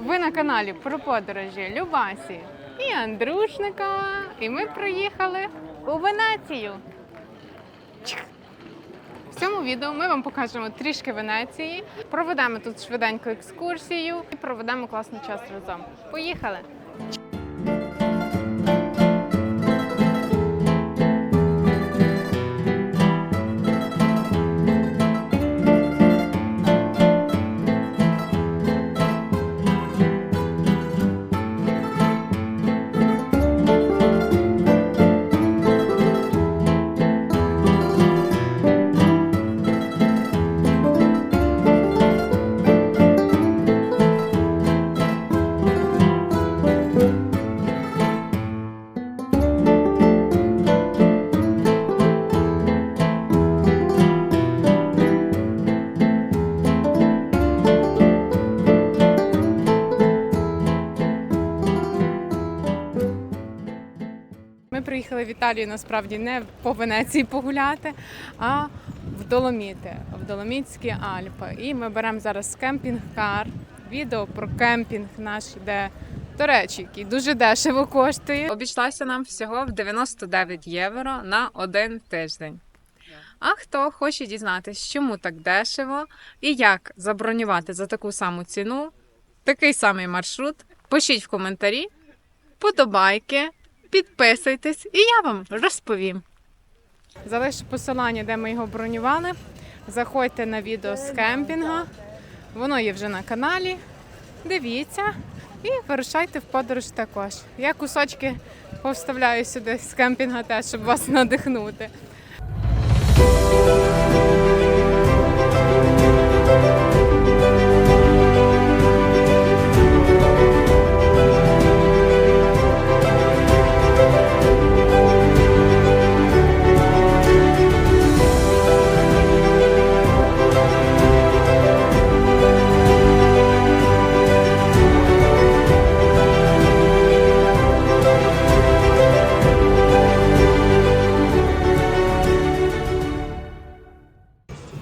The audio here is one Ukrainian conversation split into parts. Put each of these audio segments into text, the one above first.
Ви на каналі про подорожі Любасі і Андрушника. І ми приїхали у Венецію. В цьому відео ми вам покажемо трішки Венеції, проведемо тут швиденьку екскурсію і проведемо класний час разом. Поїхали! Ми в Італію насправді не по Венеції погуляти, а в Доломіти, в Доломітські Альпи. І ми беремо зараз кемпінг-кар. Відео про кемпінг наш іде. До речі, який дуже дешево коштує. Обійшлася нам всього в 99 євро на один тиждень. А хто хоче дізнатися, чому так дешево і як забронювати за таку саму ціну, такий самий маршрут, пишіть в коментарі, подобайки, підписуйтесь, і я вам розповім. Залишу посилання, де ми його бронювали. Заходьте на відео з кемпінга. Воно є вже на каналі. Дивіться і вирушайте в подорож також. Я кусочки повставляю сюди з кемпінга теж, щоб вас надихнути.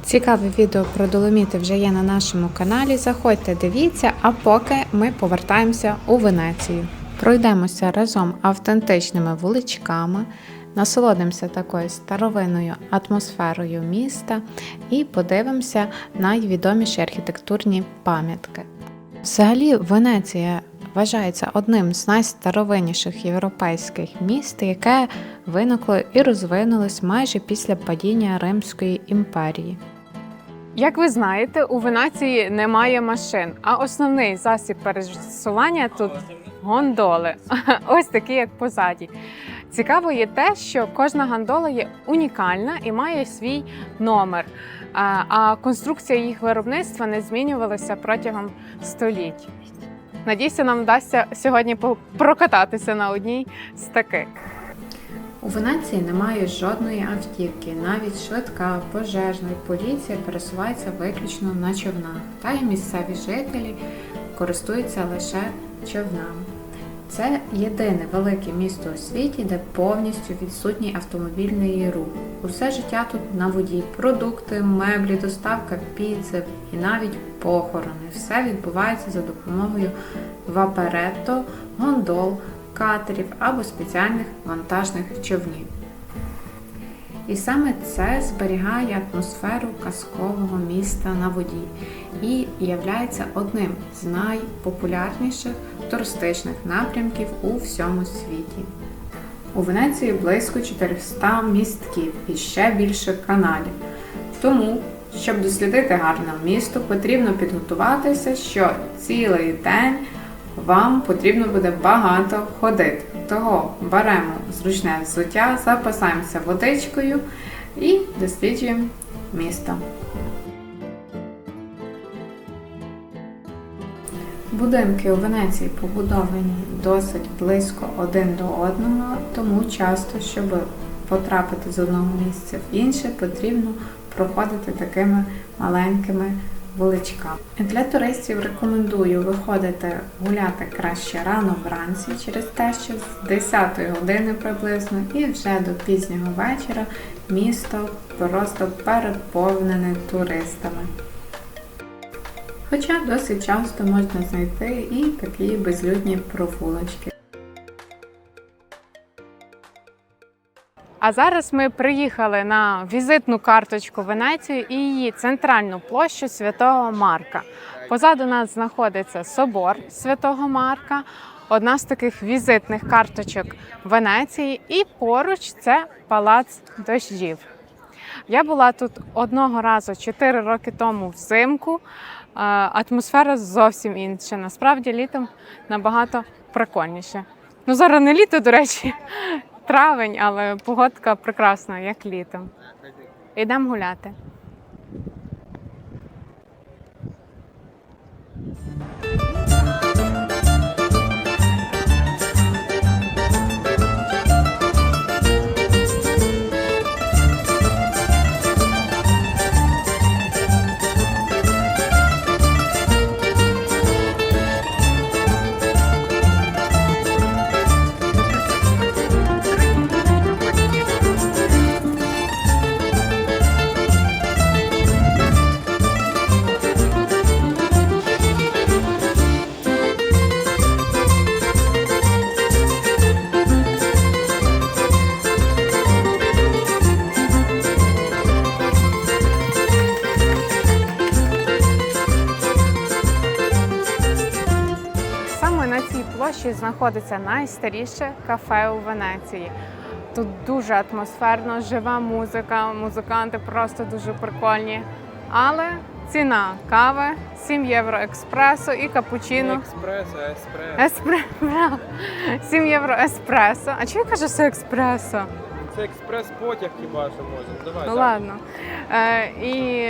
Цікаве відео про доломіти вже є на нашому каналі. Заходьте, дивіться, а поки ми повертаємося у Венецію. Пройдемося разом автентичними вуличками, насолодимося такою старовинною атмосферою міста і подивимося найвідоміші архітектурні пам'ятки. Взагалі, Венеція вважається одним з найстаровинніших європейських міст, яке виникло і розвинулось майже після падіння Римської імперії. Як ви знаєте, у Венеції немає машин, а основний засіб пересування тут гондоли. Ось такі, як позаді. Цікаво є те, що кожна гондола є унікальна і має свій номер. А конструкція їх виробництва не змінювалася протягом століть. Надіюся, нам вдасться сьогодні прокататися на одній з таких. У Венеції немає жодної автівки, навіть швидка, пожежна і поліція пересувається виключно на човнах, та й місцеві жителі користуються лише човнами. Це єдине велике місто у світі, де повністю відсутній автомобільний рух. Усе життя тут на воді, продукти, меблі, доставка піци і навіть похорони. Все відбувається за допомогою ваперетто, гондол, катерів або спеціальних вантажних човнів. І саме це зберігає атмосферу казкового міста на воді і являється одним з найпопулярніших туристичних напрямків у всьому світі. У Венеції близько 400 містків і ще більше каналів. Тому, щоб дослідити гарне місто, потрібно підготуватися, що цілий день вам потрібно буде багато ходити. Того беремо зручне взуття, запасаємося водичкою і досліджуємо місто. Будинки у Венеції побудовані досить близько один до одного, тому часто, щоб потрапити з одного місця в інше, потрібно проходити такими маленькими вуличками. Для туристів рекомендую виходити гуляти краще рано вранці, через те, що з 10 години приблизно і вже до пізнього вечора місто просто переповнене туристами. Хоча досить часто можна знайти і такі безлюдні провулочки. А зараз ми приїхали на візитну карточку Венеції і її центральну площу Святого Марка. Позаду нас знаходиться собор Святого Марка, одна з таких візитних карточок Венеції, і поруч це палац дощів. Я була тут одного разу 4 роки тому взимку. Е, Атмосфера зовсім інша. Насправді літом набагато прикольніше. Ну зараз не літо, до речі, травень, але погодка прекрасна, як літом. Йдемо гуляти. Саме на цій площі знаходиться найстаріше кафе у Венеції. Тут дуже атмосферно, жива музика, музиканти просто дуже прикольні. Але ціна кави 7 євро експресо і капучино. Експресо, еспресо. Еспре... браво. 7 євро еспресо. А чого я кажу, що експресо? Це експрес-потяг хіба що може. Давай. Ну так. ладно. Е, і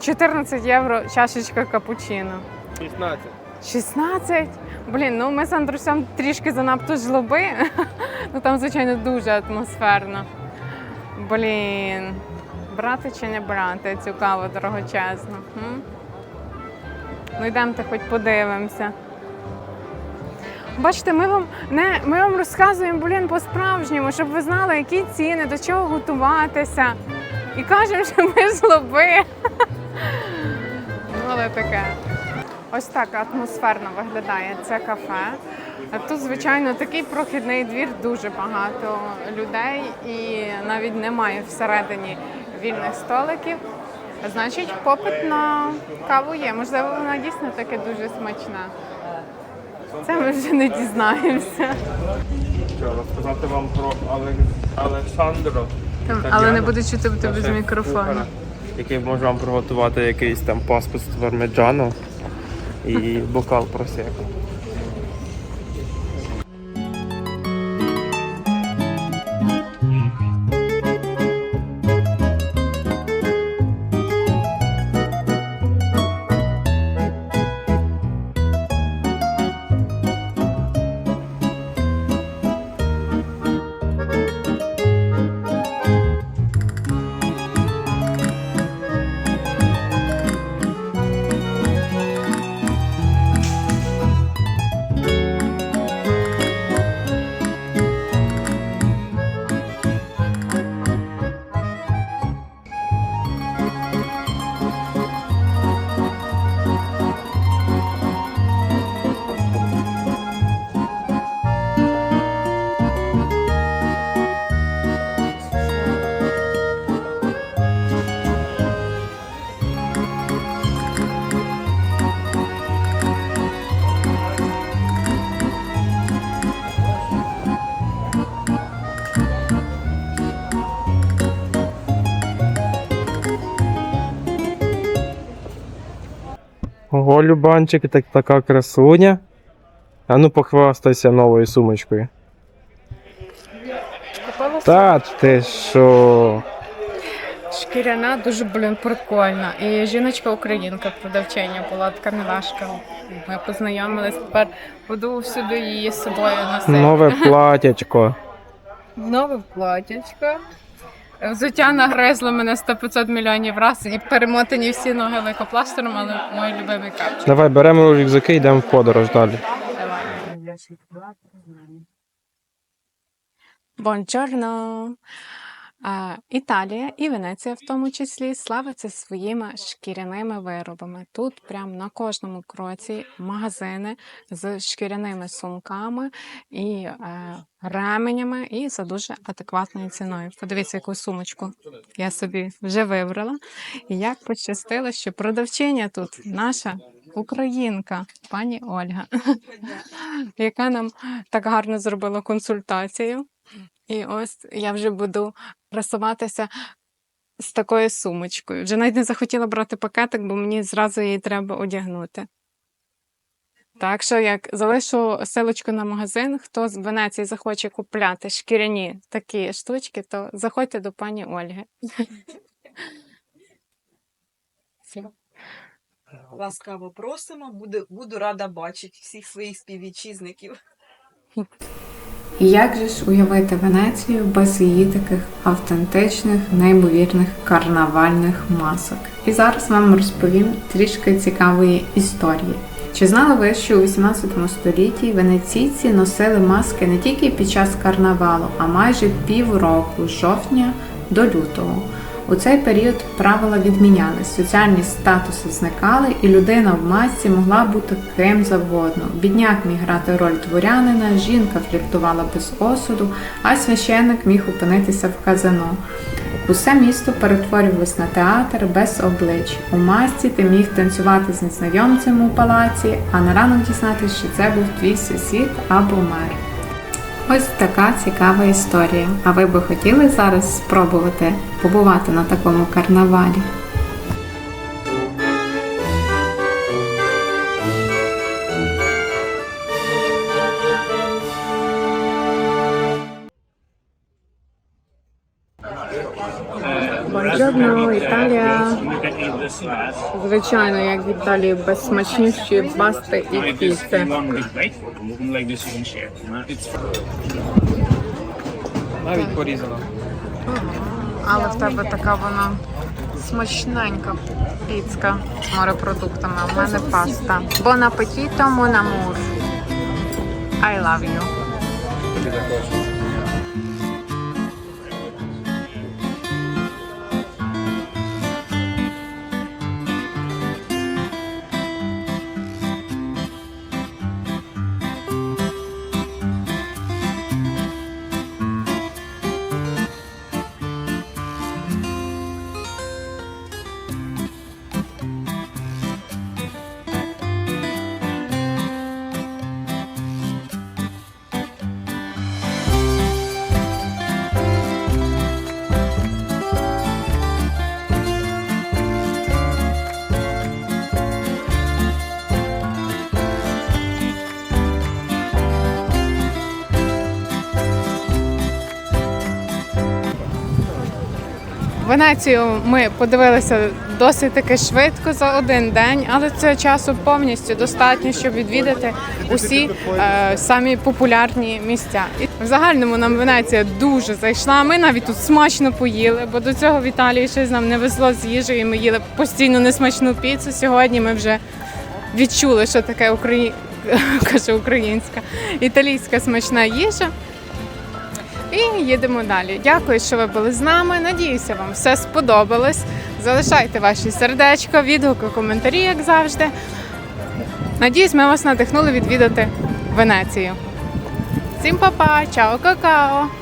14 євро чашечка капучино. 16. 16? Блін, ну ми з Андрусем трішки занадто жлоби. ну там, звичайно, дуже атмосферно. Блін. Брати чи не брати цю каву дорогочезну? М? Ну йдемте хоч подивимося. Бачите, ми вам не ми вам розказуємо, блін, по-справжньому, щоб ви знали, які ціни, до чого готуватися. І кажемо, що ми жлоби. ну, але таке. Ось так атмосферно виглядає це кафе. Тут, звичайно, такий прохідний двір, дуже багато людей, і навіть немає всередині вільних столиків. Значить, попит на каву є. Можливо, вона дійсно таки дуже смачна. Це ми вже не дізнаємося. Що, розказати вам про. Олександро. Але не буду чути тебе без Наше мікрофону. Який може вам приготувати якийсь там паспорт пармеджану і бокал просеко. Ого, Любанчик, так, така красуня. А ну похвастайся новою сумочкою. Купила Та ти що? Шкіряна дуже, блін, прикольна. І жіночка українка продавчиня була така милашка. Ми познайомились, тепер буду всюди її з собою носити. Нове платячко. Нове платячко. Взуття нагризло мене 100-500 мільйонів раз і перемотані всі ноги лейкопластером, але мій любимий капчик. Давай беремо рюкзаки і йдемо в подорож далі. Бончорно. А, Італія і Венеція, в тому числі, славиться своїми шкіряними виробами. Тут прямо на кожному кроці магазини з шкіряними сумками і е, ременями, і за дуже адекватною ціною. Подивіться, яку сумочку я собі вже вибрала. І як пощастило, що продавчиня тут наша українка, пані Ольга, яка нам так гарно зробила консультацію. І ось я вже буду красуватися з такою сумочкою. Вже навіть не захотіла брати пакетик, бо мені зразу її треба одягнути. Так що, як залишу силочку на магазин, хто з Венеції захоче купляти шкіряні такі штучки, то заходьте до пані Ольги. Ласкаво просимо, буду, буду рада бачити всіх своїх співвітчизників. Як же ж уявити Венецію без її таких автентичних, неймовірних карнавальних масок? І зараз вам розповім трішки цікавої історії. Чи знали ви, що у 18 столітті венеційці носили маски не тільки під час карнавалу, а майже півроку з жовтня до лютого? У цей період правила відмінялись, соціальні статуси зникали, і людина в масці могла бути ким завгодно. Бідняк міг грати роль дворянина, жінка фліртувала без осуду, а священник міг опинитися в казино. Усе місто перетворювалось на театр без облич. У масці ти міг танцювати з незнайомцем у палаці, а на ранок дізнатися, що це був твій сусід або мер. Ось така цікава історія. А ви би хотіли зараз спробувати побувати на такому карнавалі? Звичайно, як в Італії безсмачніші басти і піци. Навіть порізано. Але в тебе така вона смачненька піцка з морепродуктами. а в мене паста. Бон апетіто, mon amour. I love you. Венецію ми подивилися досить таки швидко за один день, але цього часу повністю достатньо, щоб відвідати усі е, самі популярні місця. І в загальному нам Венеція дуже зайшла. Ми навіть тут смачно поїли, бо до цього в Італії щось нам не везло з їжею. Ми їли постійно несмачну піцу. Сьогодні ми вже відчули, що таке Украї... кажу, українська італійська смачна їжа. І їдемо далі. Дякую, що ви були з нами. Надіюся, вам все сподобалось. Залишайте ваші сердечка, відгуки, коментарі, як завжди. Надіюсь, ми вас надихнули відвідати Венецію. Всім па-па, чао, какао!